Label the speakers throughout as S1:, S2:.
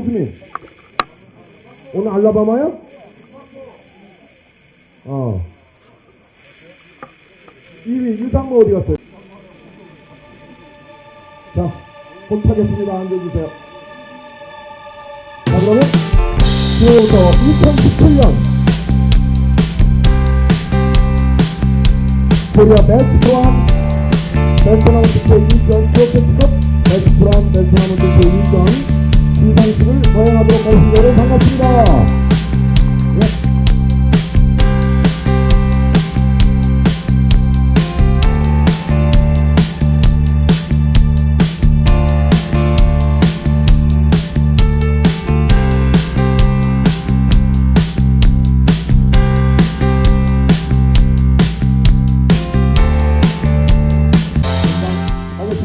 S1: 정수민. 오늘 알라바마야? 어. 2위 유상무 어디 갔어요? 자, 곧 타겠습니다. 앉아주세요. 자, 그러면 지금부터 2017년 코리아 베스트람 베스트 라운드 제 2전 프로페스컵 베스트람 베스트 라운드 제 2전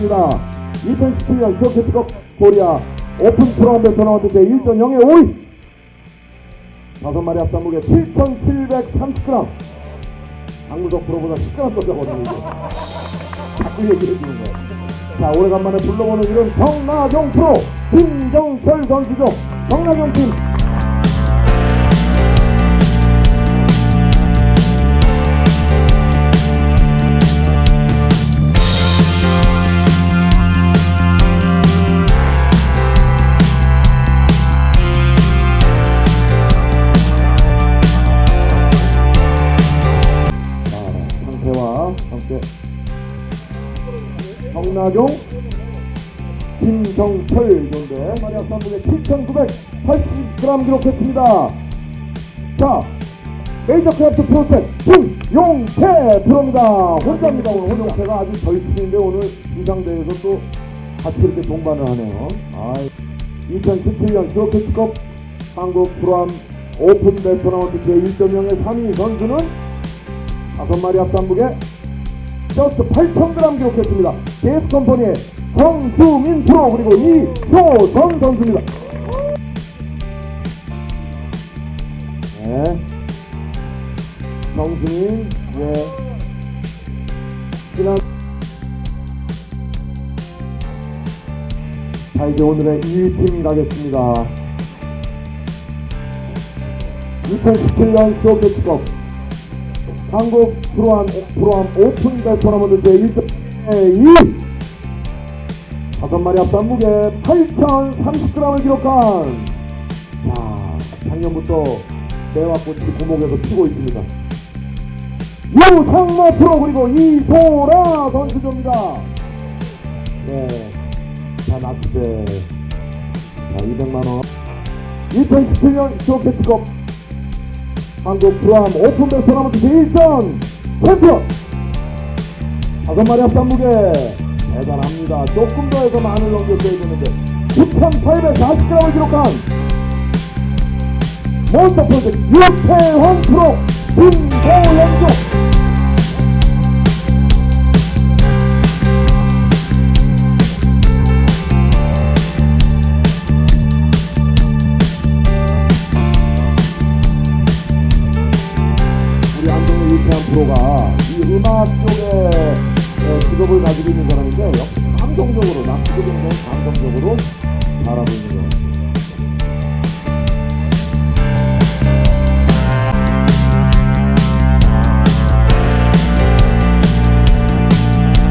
S1: 하겠습니다. 2017년 쇼케트컵 코리아 오픈 프로그램 토너먼트 제1.0의 5위. 다섯 마리 앞선 무게 7,730g 강무석 프로보다 10g 더 적거든요. 자꾸 얘기를 해주는 거예요. 자 오래간만에 불러보는 이름 정나경 프로 김정철 선수죠. 정나경 팀 정나경 김정철 존대 마리아 3분의 7,980g 기록했습니다. 자, 메이저 크래프트 프로텍 김용태 프로입니다. 혼자입니다. 오늘 홍용태가 아주 절친인데 오늘 이상대에서 또 같이 이렇게 동반을 하네요. 아, 2017년 쇼케트컵 한국 프로암 오픈 베스트라운드 제1.0의 3위 선수는 다섯 마리 앞단북에 저스트 8,000g 기록했습니다. 제스 컴퍼니의 정수민 프로 그리고 이효선 선수입니다. 네. 정수민, 예. 지난 자 이제 오늘의 2위 팀 가겠습니다. 2017년 쇼케트컵 한국 프로암 프로암 오픈 베스토너먼트 제1등 2 다섯 마리 앞선 무게 8,030g을 기록한 자 작년부터 매화꽃이 고목에서 피고 있습니다. 유상모 프로 그리고 이소라 선수조입니다. 네, 자 낚시대 자 200만 원. 2017년 쇼케트컵 한국 프로암 오픈 베스트라운드 제1전 챔피언! 다섯 마리 앞선 무게 대단합니다. 조금 더 해서 만을 넘겼어야 되는데 9,840g을 기록한 몬스터 프로젝트 유태환 프로 김소영조 프로가 이 음악 쪽에 어, 직업을 가지고 있는 사람인데 감정적으로, 나 그쪽에는 감정적으로